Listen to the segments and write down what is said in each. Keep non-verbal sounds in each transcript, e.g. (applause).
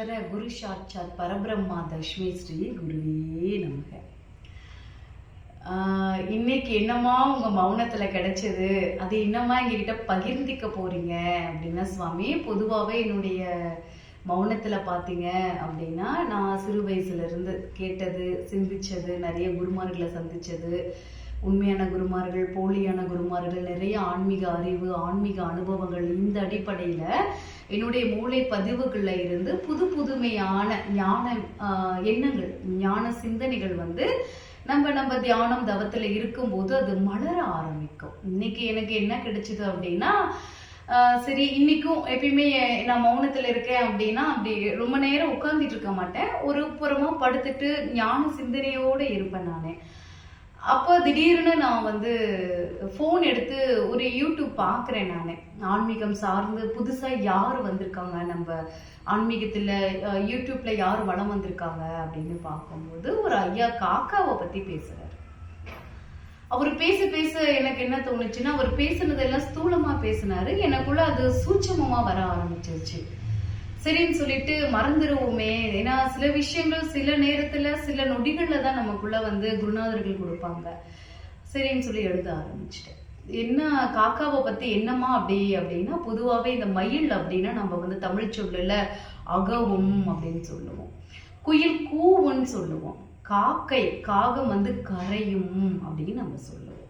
ஈஸ்வர குரு சாட்சாத் பரபிரம்மா தஷ்மே ஸ்ரீ குருவே நமக. ஆஹ் இன்னைக்கு என்னமா உங்க மௌனத்துல கிடைச்சது? அது என்னமா எங்ககிட்ட பகிர்ந்திக்க போறீங்க அப்படின்னா சுவாமி பொதுவாகவே என்னுடைய மௌனத்துல பாத்தீங்க அப்படின்னா நான் சிறு வயசுல இருந்து கேட்டது சிந்திச்சது நிறைய குருமார்களை சந்திச்சது உண்மையான குருமார்கள் போலியான குருமார்கள் நிறைய ஆன்மீக அறிவு ஆன்மீக அனுபவங்கள் இந்த அடிப்படையில் என்னுடைய மூளை பதிவுகளில் இருந்து புது புதுமையான ஞான எண்ணங்கள் ஞான சிந்தனைகள் வந்து நம்ம நம்ம தியானம் தவத்தில் இருக்கும்போது அது மலர ஆரம்பிக்கும். இன்னைக்கு எனக்கு என்ன கிடைச்சிது அப்படின்னா சரி இன்னைக்கும் எப்பயுமே நான் மௌனத்தில் இருக்கேன் அப்படின்னா அப்படி ரொம்ப நேரம் உட்காந்துட்டு இருக்க மாட்டேன். ஒரு புறமா படுத்துட்டு ஞான சிந்தனையோடு இருப்பேன் நானே. அப்போ திடீர்னு நான் வந்து ஃபோன் எடுத்து ஒரு யூடியூப் பார்க்குறேன் நான். ஆன்மீகம் சார்ந்து புதுசாக யார் வந்திருக்காங்க? நம்ம ஆன்மீகத்தில் யூடியூப்பில் யார் வளம் வந்திருக்காங்க அப்படின்னு பார்க்கும்போது ஒரு ஐயா காக்காவை பற்றி பேசுகிறார் அவர் பேச பேச எனக்கு என்ன தோணுச்சுன்னா அவர் பேசுனதெல்லாம் ஸ்தூலமாக பேசினாரு. எனக்குள்ள அது சூட்சமமாக வர ஆரம்பிச்சிருச்சு. சரின்னு சொல்லிட்டு மறந்துடுவோமே ஏன்னா சில விஷயங்கள் சில நேரத்துல சில நொடிகள்ல தான் நமக்குள்ள வந்து குருநாதர்கள் கொடுப்பாங்க. சரின்னு சொல்லி எழுத ஆரம்பிச்சிட்டேன். என்ன காக்காவை பத்தி என்னமா அப்படி அப்படின்னா பொதுவாகவே இந்த மயில் அப்படின்னா நம்ம வந்து தமிழ் சொல்லுல அகவும் அப்படின்னு சொல்லுவோம். குயில் கூவுன்னு சொல்லுவோம். காக்கை காகம் வந்து கரையும் அப்படின்னு நம்ம சொல்லுவோம்.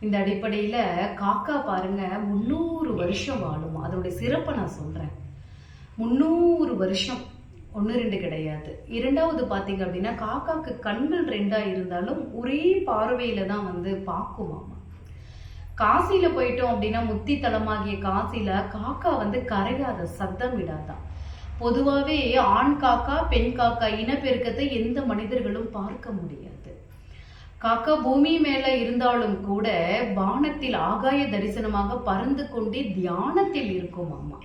இந்த அடிப்படையில காக்கா பாருங்க முந்நூறு வருஷம் வாழும். அதோட சிறப்பை நான் சொல்றேன். முந்நூறு வருஷம். ஒன்று ரெண்டு கிடையாது. இரண்டாவது பார்த்தீங்க அப்படின்னா காக்காக்கு கண்கள் ரெண்டா இருந்தாலும் ஒரே பார்வையில தான் வந்து பார்க்குமாமா காசியில் போயிட்டோம் அப்படின்னா முத்தி தலமாகிய காசியில் காக்கா வந்து கரையாத சத்தம் விடாதான் பொதுவாகவே ஆண் காக்கா பெண் காக்கா இனப்பெருக்கத்தை எந்த மனிதர்களும் பார்க்க முடியாது. காக்கா பூமி மேல இருந்தாலும் கூட வானத்தில் ஆகாய தரிசனமாக பறந்து கொண்டே தியானத்தில் இருக்கும் அம்மா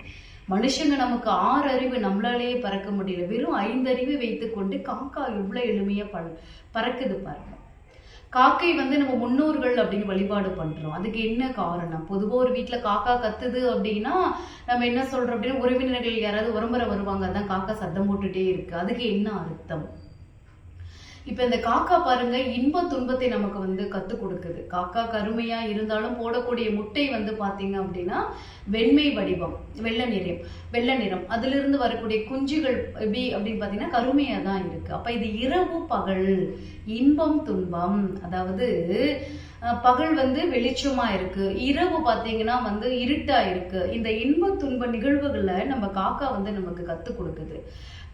மனுஷங்க நமக்கு ஆறு அறிவு நம்மளாலேயே பறக்க முடியல. வெறும் ஐந்து அறிவு வைத்துக்கொண்டு காக்கா எவ்வளவு எளிமையா ப பறக்குது பாருங்க. காக்கை வந்து நம்ம முன்னோர்கள் அப்படின்னு வழிபாடு பண்றோம். அதுக்கு என்ன காரணம்? பொதுவாக ஒரு வீட்டில் காக்கா கத்துது அப்படின்னா நம்ம என்ன சொல்றோம் அப்படின்னா உறவினர்கள் யாராவது உரம்புற வருவாங்க அதான் காக்கா சத்தம் போட்டுட்டே இருக்கு. அதுக்கு என்ன அர்த்தம்? இப்ப இந்த காக்கா பாருங்க இன்ப துன்பத்தை நமக்கு வந்து கத்து கொடுக்குது. காக்கா கருமையா இருந்தாலும் போடக்கூடிய முட்டை வந்து பாத்தீங்க அப்படின்னா வெண்மை வடிவம் வெள்ளை நிறம் வெள்ளை நிறம். அதுல இருந்து வரக்கூடிய குஞ்சுகள் எப்படி அப்படின்னு பாத்தீங்கன்னா கருமையா தான் இருக்கு. அப்ப இது இரவு பகல் இன்பம் துன்பம். அதாவது அஹ், பகல் வந்து வெளிச்சமா இருக்கு. இரவு பாத்தீங்கன்னா வந்து இருட்டா இருக்கு. இந்த இன்ப துன்ப நிகழ்வுகளை நம்ம காக்கா வந்து நமக்கு கத்து கொடுக்குது.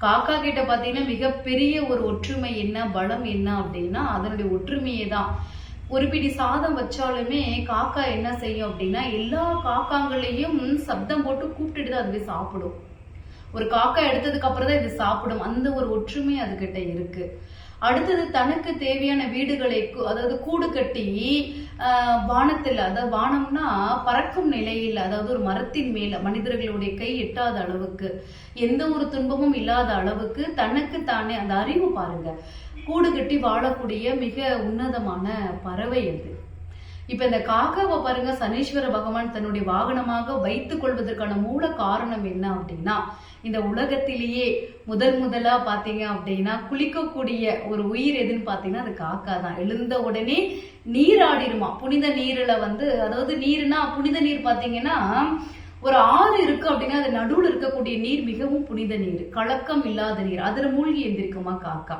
காக்கா கிட்ட பார்த்தீங்கன்னா மிகப்பெரிய ஒரு ஒற்றுமை என்ன பலம் என்ன அப்படின்னா அதனுடைய ஒற்றுமையே தான். ஒரு பிடி சாதம் வச்சாலுமே காக்கா என்ன செய்யும் அப்படின்னா எல்லா காக்காங்களையும் சப்தம் போட்டு கூப்பிட்டுட்டு தான் அதுவே சாப்பிடும். ஒரு காக்கா எடுத்ததுக்கு அப்புறம் தான் இது சாப்பிடும். அந்த ஒரு ஒற்றுமை அதுகிட்ட இருக்கு. அடுத்தது தனக்கு தேவையான வீடுகளை அதாவது கூடு கட்டி ஆஹ், அதாவது வானம்னா பறக்கும் நிலையில் அதாவது ஒரு மரத்தின் மேல மனிதர்களுடைய கை எட்டாத அளவுக்கு எந்த ஒரு துன்பமும் இல்லாத அளவுக்கு தனக்கு தானே அந்த அறிவு பாருங்க. கூடு கட்டி வாழக்கூடிய மிக உன்னதமான பறவை அது இப்ப இந்த காக்காவை பாருங்க சனீஸ்வர பகவான் தன்னுடைய வாகனமாக வைத்துக் கொள்வதற்கான மூல காரணம் என்ன அப்படின்னா இந்த உலகத்திலேயே முதல் முதலா பாத்தீங்க அப்படின்னா குளிக்கக்கூடிய ஒரு உயிர் எதுன்னு பாத்தீங்கன்னா அது காக்கா தான். எழுந்த உடனே நீராடிருமா புனித நீர்ல வந்து அதாவது நீர்னா புனித நீர் பாத்தீங்கன்னா ஒரு ஆறு இருக்கு அப்படின்னா அது நடுவுல இருக்கக்கூடிய நீர் மிகவும் புனித நீர். கலக்கம் இல்லாத நீர். அதுல மூழ்கி எழுந்திருக்குமா காக்கா?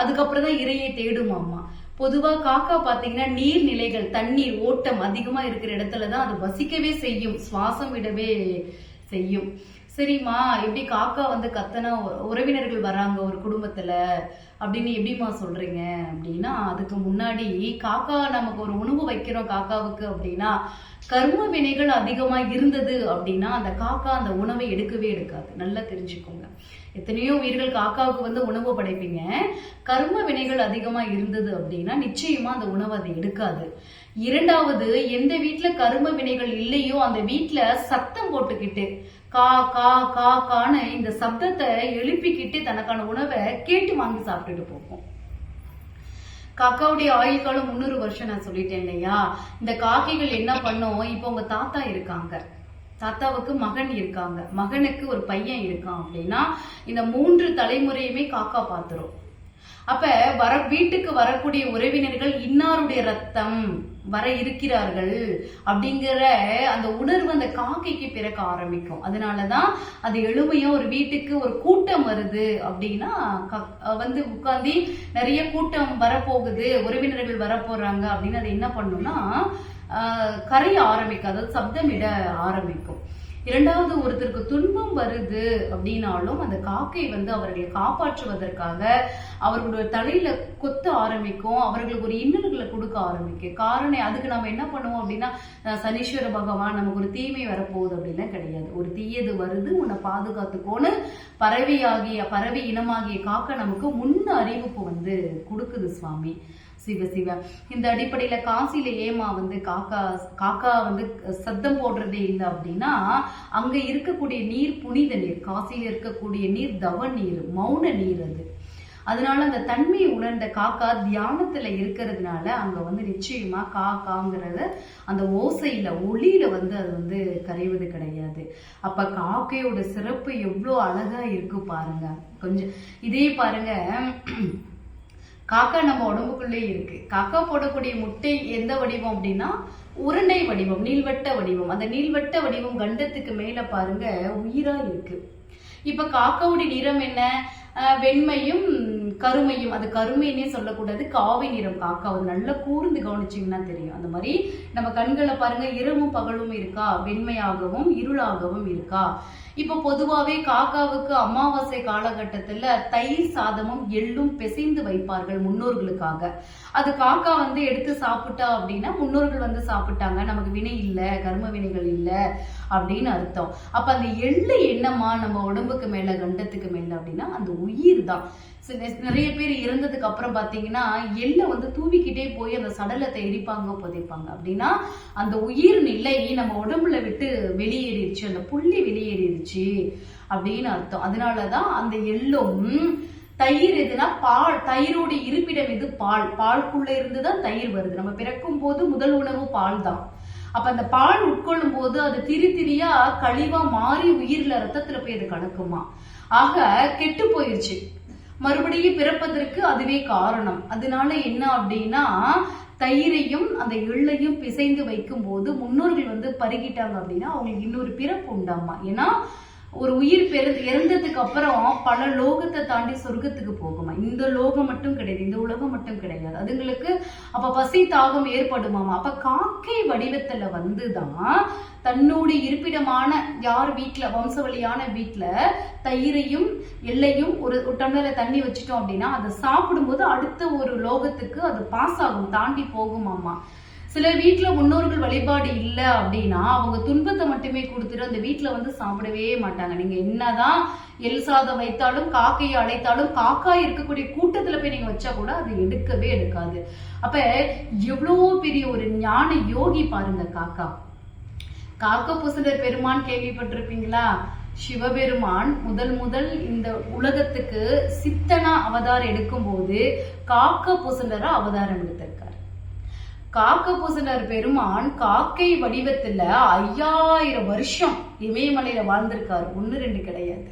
அதுக்கப்புறம் தான் இரையை தேடுமாமா பொதுவா காக்கா பாத்தீங்கன்னா நீர்நிலைகள் தண்ணீர் ஓட்டம் அதிகமா இருக்கிற இடத்துல தான் அது வசிக்கவே செய்யும். சுவாசம் விடவே செய்யும். சரிம்மா எப்படி காக்கா வந்து கத்தனா உறவினர்கள் வராங்க ஒரு குடும்பத்துல அப்படின்னு எப்படிம்மா சொல்றீங்க? அப்படின்னா அதுக்கு முன்னாடி காக்கா நமக்கு ஒரு உணவு வைக்கிறோம் காக்காவுக்கு அப்படின்னா கர்ம வினைகள் அதிகமா இருந்தது அப்படின்னா அந்த காக்கா அந்த உணவை எடுக்கவே எடுக்காது. நல்லா தெரிஞ்சுக்கோங்க. எத்தனையோ உயிர்கள் காக்காவுக்கு வந்து உணவு படைப்பீங்க. கர்ம வினைகள் அதிகமா இருந்தது அப்படின்னா நிச்சயமா அந்த உணவு அதை எடுக்காது. இரண்டாவது எந்த வீட்டுல கர்ம வினைகள் இல்லையோ அந்த வீட்டுல சத்தம் போட்டுக்கிட்டு கா கா கா கான்னு இந்த சப்தத்தை எழுப்பிக்கிட்டு தனக்கான உணவை கேட்டு வாங்கி சாப்பிட்டுட்டு போகும். காக்காவுடைய ஆயுள் காலம் முந்நூறு வருஷம் நான் சொல்லிட்டேன் இல்லையா? இந்த காக்கைகள் என்ன பண்ணும்? இப்போ உங்க தாத்தா இருக்காங்க. தாத்தாவுக்கு மகன் இருக்காங்க. மகனுக்கு ஒரு பையன் இருக்கான் அப்படின்னா இந்த மூன்று தலைமுறையுமே காக்கா பாத்துரும். அப்ப வர வீட்டுக்கு வரக்கூடிய உறவினர்கள் இன்னாருடைய ரத்தம்? வர இருக்கிறார்கள் அப்படிங்கிற அந்த உணர்வு அந்த காக்கைக்கு பிறக்க ஆரம்பிக்கும். அதனாலதான் அது எளிமையா ஒரு வீட்டுக்கு ஒரு கூட்டம் வருது அப்படின்னா க- வந்து உட்காந்து நிறைய கூட்டம் வரப்போகுது உறவினர்கள் வரப்போறாங்க அப்படின்னு அது என்ன பண்ணும்னா ஆஹ், கரைய ஆரம்பிக்கும். அதாவது சப்தமிட ஆரம்பிக்கும். இரண்டாவது ஒருத்தருக்கு துன்பம் வருது அப்படின்னாலும் அந்த காக்கை வந்து அவர்களை காப்பாற்றுவதற்காக அவர்களுடைய தலையில கொத்த ஆரம்பிக்கும் அவர்களுக்கு ஒரு இன்னல்களை கொடுக்க ஆரம்பிக்கும். காரணம் அதுக்கு நம்ம என்ன பண்ணுவோம் அப்படின்னா சனீஸ்வர பகவான் நமக்கு ஒரு தீமை வரப்போகுது அப்படின்னா கிடையாது. ஒரு தீயது வருது உன்னை பாதுகாத்துக்கோன்னு பறவையாகிய பறவை இனமாகிய காக்கை நமக்கு முன் அறிவிப்பு வந்து கொடுக்குது சுவாமி. சிவ சிவ. இந்த அடிப்படையில காசில ஏமா வந்து காக்கா காக்கா வந்து சத்தம் போடுறதே இல்லை அப்படின்னா அங்க இருக்கக்கூடிய நீர் புனித நீர் காசியில இருக்கக்கூடிய நீர் தவ நீர் மௌன நீர் அது. அதனால அந்த தன்மையை உணர்ந்த காக்கா தியானத்துல இருக்கிறதுனால அங்க வந்து நிச்சயமா காக்காங்கிறத அந்த ஓசையில ஒளியில வந்து அது வந்து கரைவது கிடையாது. அப்ப காக்கையோட சிறப்பு எவ்வளோ அழகா இருக்கு பாருங்க. கொஞ்சம் இதே பாருங்க. காக்கா நம்ம உடம்புக்குள்ளே இருக்கு. காக்கா போடக்கூடிய முட்டை எந்த வடிவம் அப்படின்னா உருண்டை வடிவம் நீள்வட்ட வடிவம். அந்த நீள்வட்ட வடிவம் கண்டத்துக்கு மேல பாருங்க உயிரா இருக்கு. இப்ப காக்காவுடைய நிறம் என்ன? வெண்மையும் கருமையும். அது கருமைன்னே சொல்லக்கூடாது காவி நிறம் காக்கா. அது நல்லா கூர்ந்து கவனிச்சீங்கன்னா தெரியும். அந்த மாதிரி நம்ம கண்களை பாருங்க இரவும் பகலும் இருக்கா? வெண்மையாகவும் இருளாகவும் இருக்கா? இப்போ பொதுவாகவே காக்காவுக்கு அமாவாசை காலகட்டத்தில் தயிர் சாதமும் எள்ளும் பிசைந்து வைப்பார்கள் முன்னோர்களுக்காக. அது காக்கா வந்து எடுத்து சாப்பிட்டா அப்படின்னா முன்னோர்கள் வந்து சாப்பிட்டாங்க. நமக்கு வினை இல்லை கர்ம வினைகள் இல்லை அப்படின்னு அர்த்தம். அப்ப அந்த எள்ளு என்னமா நம்ம உடம்புக்கு மேல கண்டத்துக்கு மேல அப்படின்னா அந்த உயிர் தான். சில- நிறைய பேர் இறந்ததுக்கு அப்புறம் பாத்தீங்கன்னா எள்ளை வந்து தூவிக்கிட்டே போய் அந்த சடலத்தை எரிப்பாங்க புதைப்பாங்க. அப்படின்னா அந்த உயிர் நிலை நம்ம உடம்புல விட்டு வெளியேறிடுச்சு. அந்த புள்ளி வெளியேறிடுச்சு. அப்படின்னு அர்த்தம். அதனாலதான் அந்த எள்ளும் தயிர் எதுனா பால் தயிரோட இருப்பிடம் எது பால்? பாலுக்குள்ள இருந்து தான் தயிர் வருது. நம்ம பிறக்கும் போது முதல் உணவு பால் தான் அப்ப அந்த பால் உட்கொள்ளும் போது அது திரி திரியா கழிவா மாறி உயிர்ல ரத்தத்துல போய் அது கலக்குமா? ஆக கெட்டு போயிருச்சு. மறுபடியும் பிறப்பதற்கு அதுவே காரணம். அதனால என்ன அப்படின்னா தயிரையும் அந்த எள்ளையும் பிசைந்து வைக்கும் போது முன்னோர்கள் வந்து பருகிட்டாங்க அப்படின்னா அவங்களுக்கு இன்னொரு பிறப்பு உண்டாமா? ஏன்னா ஒரு உயிர் பெரு இறந்ததுக்கு அப்புறம் பல லோகத்தை தாண்டி சொர்க்கத்துக்கு போகுமா? இந்த லோகம் மட்டும் கிடையாது இந்த உலகம் மட்டும் கிடையாது. அதுங்களுக்கு அப்ப பசி தாகம் ஏற்படுமாமா? அப்ப காக்கை வடிவத்துல வந்துதான் தன்னுடைய இருப்பிடமான யார் வீட்டுல வம்சவழியான வீட்டுல தயிரையும் எல்லையும் ஒரு ஒரு டம்ளர்ல தண்ணி வச்சுட்டோம் அப்படின்னா அதை சாப்பிடும்போது அடுத்த ஒரு லோகத்துக்கு அது பாஸ் ஆகும் தாண்டி போகுமாமா? சில வீட்டில் முன்னோர்கள் வழிபாடு இல்லை அப்படின்னா அவங்க துன்பத்தை மட்டுமே கொடுத்துட்டு அந்த வீட்டில் வந்து சாப்பிடவே மாட்டாங்க. நீங்க என்னதான் எல் சாதம் வைத்தாலும் காக்கையை அழைத்தாலும் காக்காய் இருக்கக்கூடிய கூட்டத்துல போய் நீங்க வச்சா கூட அது எடுக்கவே எடுக்காது. அப்ப எவ்வளோ பெரிய ஒரு ஞான யோகி பாருங்க காக்கா. காக்க புசுதர் பெருமான் கேள்விப்பட்டிருப்பீங்களா? சிவபெருமான் முதல் முதல் இந்த உலகத்துக்கு சித்தனா அவதாரம் எடுக்கும்போது காக்க புசுந்தரா அவதாரம் எடுத்திருக்கார். காக்க பூசலர் பெருமான் காக்கை வடிவத்துல ஐயாயிரம் வருஷம் இமயமலையில வாழ்ந்திருக்காரு. ஒன்னு ரெண்டு கிடையாது.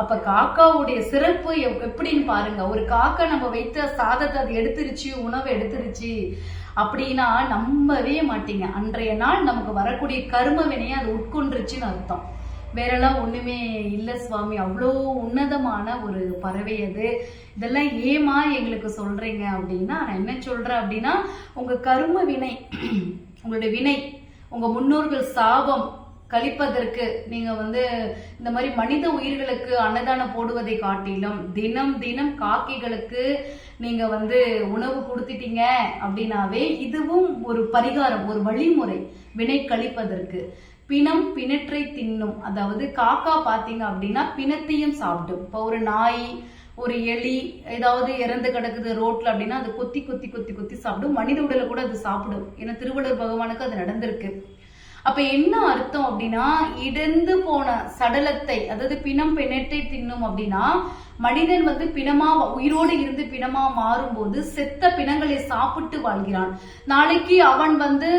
அப்ப காக்காவுடைய சிறப்பு எப்படின்னு பாருங்க. ஒரு காக்கா நம்ம வைத்த சாதத்தை அது எடுத்துருச்சு உணவை எடுத்துருச்சு அப்படின்னா நம்பவே மாட்டீங்க. அன்றைய நாள் நமக்கு வரக்கூடிய கரும வினையை அது உட்கொண்டுருச்சுன்னு அர்த்தம். வேறெல்லாம் ஒண்ணுமே இல்ல சுவாமி. அவ்வளோ உன்னதமான ஒரு பறவை அது. இதெல்லாம் ஏமா எங்களுக்கு சொல்றீங்க அப்படின்னா நான் என்ன சொல்றேன் அப்படின்னா உங்க கரும வினை (clears throat) உங்களுடைய வினை உங்க முன்னோர்கள் சாபம் கழிப்பதற்கு நீங்க வந்து இந்த மாதிரி மனித உயிர்களுக்கு அன்னதானம் போடுவதை காட்டிலும் தினம் தினம் காக்கைகளுக்கு நீங்க வந்து உணவு கொடுத்துட்டீங்க அப்படின்னாவே இதுவும் ஒரு பரிகாரம் ஒரு வழிமுறை வினை கழிப்பதற்கு. பிணம் பிணற்றை தின்னும். அதாவது காக்கா பாத்தீங்க அப்படின்னா பிணத்தையும் சாப்பிடும். இப்போ ஒரு நாய் ஒரு எலி ஏதாவது இறந்து கிடக்குது ரோட்ல அப்படின்னா அது கொத்தி கொத்தி கொத்தி கொத்தி சாப்பிடும். மனித உடலை கூட அது சாப்பிடும். ஏன்னா திருவள்ளுவர் பகவானுக்கு அது நடந்திருக்கு. அப்ப என்ன அர்த்தம் அப்படின்னா இடந்து போன சடலத்தை அதாவது பிணம் பிணற்றை தின்னும் அப்படின்னா மனிதன் வந்து பிணமா உயிரோடு இருந்து பிணமா மாறும்போது செத்த பிணங்களை சாப்பிட்டு வாழ்கிறான். நாளைக்கு அவன் வந்து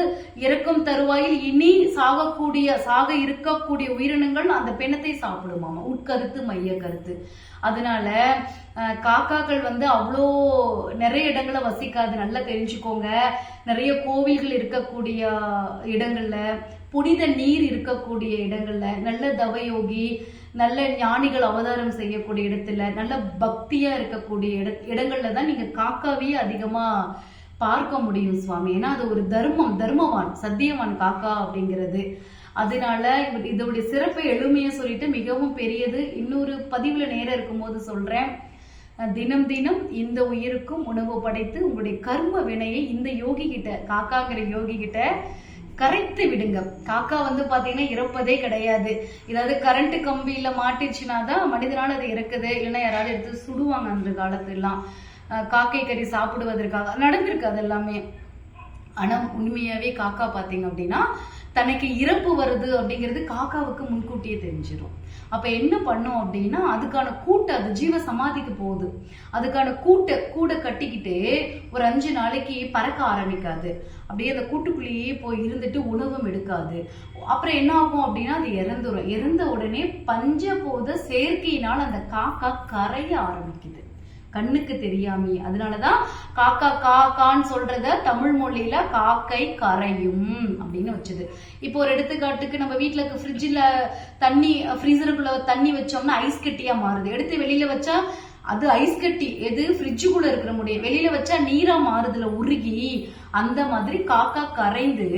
இறக்கும் தருவாயில் இனி சாகக்கூடிய சாக இருக்கக்கூடிய உயிரினங்கள் அந்த பிணத்தை சாப்பிடுமாமா. உட்கருத்து மைய கருத்து அதனால காக்காக்கள் வந்து அவ்வளோ நிறைய இடங்களை வசிக்காது. நல்லா தெரிஞ்சுக்கோங்க. நிறைய கோவில்கள் இருக்கக்கூடிய இடங்கள்ல புனித நீர் இருக்கக்கூடிய இடங்கள்ல நல்ல தவயோகி நல்ல ஞானிகள் அவதாரம் செய்யக்கூடிய இடத்துல நல்ல பக்தியா இருக்கக்கூடிய இட இடங்கள்ல தான் நீங்க காக்காவையே அதிகமா பார்க்க முடியும் சுவாமி. ஏன்னா அது ஒரு தர்மம் தர்மவான் சத்தியவான் காக்கா அப்படிங்கிறது. அதனால இதோடைய சிறப்பை எளிமையை சொல்லிட்டு மிகவும் பெரியது. இன்னொரு பதிவுல நேரம் இருக்கும்போது சொல்றேன். தினம் தினம் இந்த உயிருக்கும் உணவு படைத்து உங்களுடைய கர்ம வினையை இந்த யோகி கிட்ட காக்காங்கிற யோகி கிட்ட கரைத்து விடுங்க. காக்கா வந்து பாத்தீங்கன்னா இறப்பதே கிடையாது. ஏதாவது கரண்ட் கம்பியில மாட்டிச்சுனா தான் மனிதனால அது இறக்குது. இல்லைன்னா யாராவது எடுத்து சுடுவாங்க அந்த காலத்துலாம் அஹ் காக்கை கறி சாப்பிடுவதற்காக. நடந்திருக்கு அது எல்லாமே ஆனா உண்மையாவே காக்கா பாத்தீங்க அப்படின்னா தனக்கு இறப்பு வருது அப்படிங்கிறது காக்காவுக்கு முன்கூட்டியே தெரிஞ்சிடும் அப்ப என்ன பண்ணும் அப்படின்னா அதுக்கான கூட்டை அது ஜீவ சமாதிக்கு போகுது. அதுக்கான கூட்டை கூடை கட்டிக்கிட்டு ஒரு அஞ்சு நாளைக்கு பறக்க ஆரம்பிக்காது. அப்படியே அந்த கூட்டுக்குள்ளேயே போய் இருந்துட்டு உணவும் எடுக்காது. அப்புறம் என்ன ஆகும் அப்படின்னா அது இறந்துரும். இறந்த உடனே பஞ்சபோத செயற்கையினால் அந்த காக்கா கரைய ஆரம்பிக்குது. கண்ணுக்கு தெரியாமே. அதனாலதான் காக்கா காக்கான்னு சொல்றத தமிழ் மொழியில காக்கை கரையும் அப்படின்னு வச்சது. இப்போ ஒரு எடுத்துக்காட்டுக்கு நம்ம வீட்டுல இருக்க ஃப்ரிட்ஜில் தண்ணி ஃப்ரீசருக்குள்ள தண்ணி வச்சோம்னா ஐஸ் கட்டியா மாறுது. எடுத்து வெளியில வச்சா அது ஐஸ் கட்டி எது? ஃப்ரிட்ஜுக்குள்ள இருக்கிற முடியும் வெளியில வச்சா நீரா மாறுதுல உருகி. அந்த மாதிரி காக்கா கரைந்து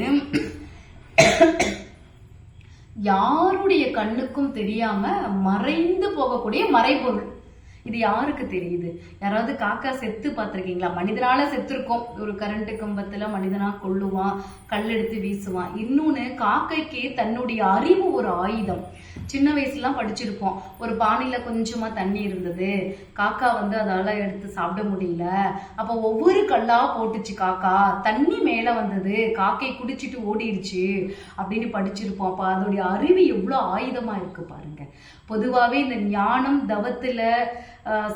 யாருடைய கண்ணுக்கும் தெரியாம மறைந்து போகக்கூடிய மறைபொருள். இது யாருக்கு தெரியுது? யாராவது காக்கா செத்து பார்த்திருக்கீங்களா? மனிதனால செத்துருக்கோம். ஒரு கரண்ட் கம்பத்துல மனிதனா கொள்ளுவான் கல் எடுத்து வீசுவான். இன்னொன்னு காக்கைக்கு தன்னுடைய அறிவு ஒரு ஆயுதம். சின்ன வயசுலாம் படிச்சிருப்போம். ஒரு பானையில கொஞ்சமா தண்ணி இருந்தது. காக்கா வந்து அதால எடுத்து சாப்பிட முடியல. அப்ப ஒவ்வொரு கல்லா போட்டுச்சு காக்கா. தண்ணி மேல வந்தது. காக்கை குடிச்சிட்டு ஓடிடுச்சு அப்படின்னு படிச்சிருப்போம். அப்ப அதோடைய அறிவு எவ்வளவு ஆயுதமா இருக்கு பாருங்க. பொதுவாவே இந்த ஞானம் தவத்துல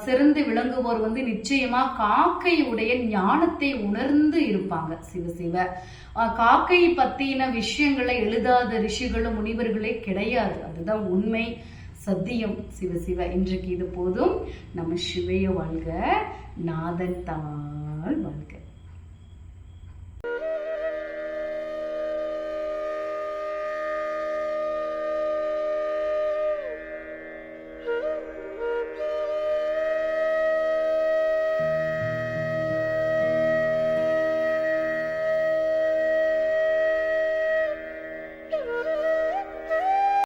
சிறந்து விளங்குவோர் வந்து நிச்சயமா காக்கையுடைய ஞானத்தை உணர்ந்து இருப்பாங்க சிவசிவ. காக்கை பத்தின விஷயங்களை எழுதாத ரிஷிகளும் முனிவர்களே கிடையாது. அதுதான் உண்மை சத்தியம் சிவசிவ. இன்றைக்கு இது போதும். நம்ம சிவைய வாழ்க. நாதன் தாள் வாழ்க.